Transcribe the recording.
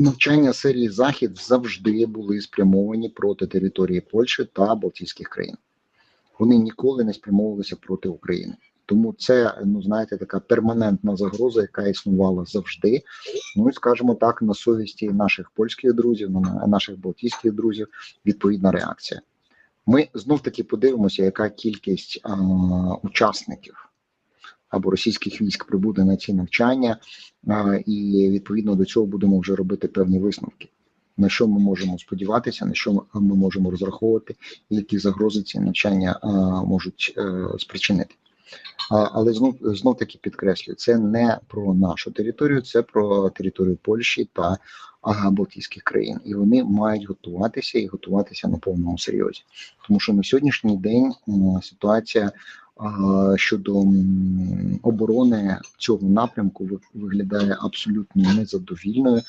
Навчання серії Захід завжди були спрямовані проти території Польщі та Балтійських країн. Вони ніколи не спрямовувалися проти України. Тому це, ну знаєте, така перманентна загроза, яка існувала завжди. Ну і скажімо так, на совісті наших польських друзів, на наших балтійських друзів, відповідна реакція. Ми знов таки подивимося, яка кількість а, учасників або російських військ прибуде на ці навчання, і відповідно до цього будемо вже робити певні висновки. На що ми можемо сподіватися, на що ми можемо розраховувати, які загрози ці навчання можуть е, спричинити. Але знов знов таки підкреслюю, це не про нашу територію, це про територію Польщі та Балтійських країн, і вони мають готуватися і готуватися на повному серйозі, тому що на сьогоднішній день ситуація а, щодо оборони цього напрямку ви- виглядає абсолютно незадовільною.